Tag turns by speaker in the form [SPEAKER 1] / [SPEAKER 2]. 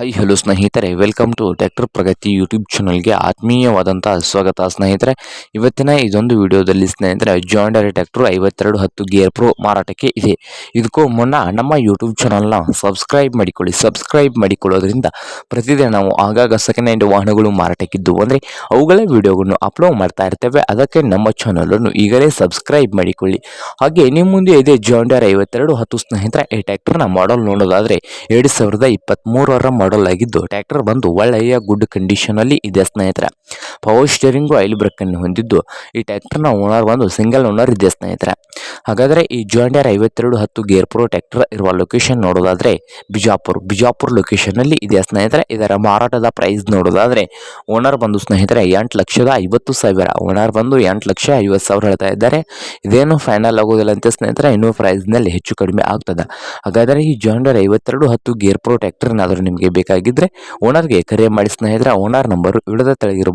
[SPEAKER 1] High hello ಸ್ನೇಹಿತರೆ. Welcome to tractor Pragati YouTube ಚಾನಲ್ಗೆ ಆತ್ಮೀಯವಾದಂಥ ಸ್ವಾಗತ, ಸ್ನೇಹಿತರೆ. ಇವತ್ತಿನ ಇದೊಂದು ವಿಡಿಯೋದಲ್ಲಿ, ಸ್ನೇಹಿತರೆ ಜಾಂಡರ್ ಟ್ಯಾಕ್ಟರ್ ಐವತ್ತೆರಡು ಹತ್ತು ಗೇರ್ ಪ್ರೋ ಮಾರಾಟಕ್ಕೆ ಇದೆ. ಇದಕ್ಕೂ ಮುನ್ನ ನಮ್ಮ ಯೂಟ್ಯೂಬ್ ಚಾನಲ್ನ ಸಬ್ಸ್ಕ್ರೈಬ್ ಮಾಡಿಕೊಳ್ಳಿ. ಸಬ್ಸ್ಕ್ರೈಬ್ ಮಾಡಿಕೊಳ್ಳೋದ್ರಿಂದ ಪ್ರತಿದಿನ ನಾವು ಆಗಾಗ ಸೆಕೆಂಡ್ ಹ್ಯಾಂಡ್ ವಾಹನಗಳು ಮಾರಾಟಕ್ಕಿದ್ದು. ಅಂದರೆ ಅವುಗಳ ವಿಡಿಯೋಗಳನ್ನು ಅಪ್ಲೋಡ್ ಮಾಡ್ತಾ ಇರ್ತೇವೆ. ಅದಕ್ಕೆ ನಮ್ಮ ಚಾನಲನ್ನು ಈಗಲೇ ಸಬ್ಸ್ಕ್ರೈಬ್ ಮಾಡಿಕೊಳ್ಳಿ. ಹಾಗೆ ನಿಮ್ಮ ಮುಂದೆ ಇದೆ ಜಾಂಡರ್ ಐವತ್ತೆರಡು ಹತ್ತು, ಸ್ನೇಹಿತರೆ. ಈ ಟ್ಯಾಕ್ಟರ್ನ ಮಾಡಲ್ ನೋಡೋದಾದರೆ ಎರಡು ಸಾವಿರದ ಇಪ್ಪತ್ತ್ಮೂರರ ಮಾಡಲ್ ಆಗಿದ್ದು ಟ್ರ್ಯಾಕ್ಟರ್ ಬಂದು ಒಳ್ಳೆಯ ಗುಡ್ ಕಂಡೀಷನ್ ಅಲ್ಲಿ ಇದೆ ಸ್ನೇಹಿತರೆ. ಪವರ್ ಸ್ಟೇರಿಂಗು ಐಲ್ ಬ್ರೇಕ್ ಅನ್ನು ಹೊಂದಿದ್ದು, ಈ ಟ್ಯಾಕ್ಟರ್ನ ಓನರ್ ಬಂದು ಸಿಂಗಲ್ ಓನರ್ ಇದೆ ಸ್ನೇಹಿತರೆ. ಹಾಗಾದರೆ ಈ ಜಾಂಡಿಯರ್ ಐವತ್ತೆರಡು ಹತ್ತು ಗೇರ್ ಪ್ರೋ ಟ್ಯಾಕ್ಟರ್ ಇರುವ ಲೊಕೇಶನ್ ನೋಡೋದಾದ್ರೆ ಬಿಜಾಪುರ್. ಬಿಜಾಪುರ್ ಲೊಕೇಶನ್ ಅಲ್ಲಿ ಇದೆ ಸ್ನೇಹಿತರೆ. ಇದರ ಮಾರಾಟದ ಪ್ರೈಸ್ ನೋಡೋದಾದ್ರೆ ಓನರ್ ಬಂದು ಸ್ನೇಹಿತರೆ ಎಂಟು ಲಕ್ಷದ ಐವತ್ತು ಸಾವಿರ. ಓನರ್ ಬಂದು ಎಂಟು ಲಕ್ಷ ಐವತ್ತು ಸಾವಿರ ಹೇಳ್ತಾ ಇದ್ದಾರೆ. ಇದೇನು ಫೈನಲ್ ಆಗೋದಿಲ್ಲ ಅಂತ ಸ್ನೇಹಿತರೆ, ಇನ್ನೂ ಪ್ರೈಸ್ನಲ್ಲಿ ಹೆಚ್ಚು ಕಡಿಮೆ ಆಗ್ತದೆ. ಹಾಗಾದರೆ ಈ ಜಾಂಡರ್ ಐವತ್ತೆರಡು ಹತ್ತು ಗೇರ್ ಪ್ರೋ ಟ್ಯಾಕ್ಟರ್ನಾದರೂ ನಿಮಗೆ ಬೇಕಾಗಿದ್ದರೆ ಓನರ್ಗೆ ಕರೆ ಮಾಡಿ ಸ್ನೇಹಿತರೆ. Owner number ಇಡದ ತೆಳಗಿರುವ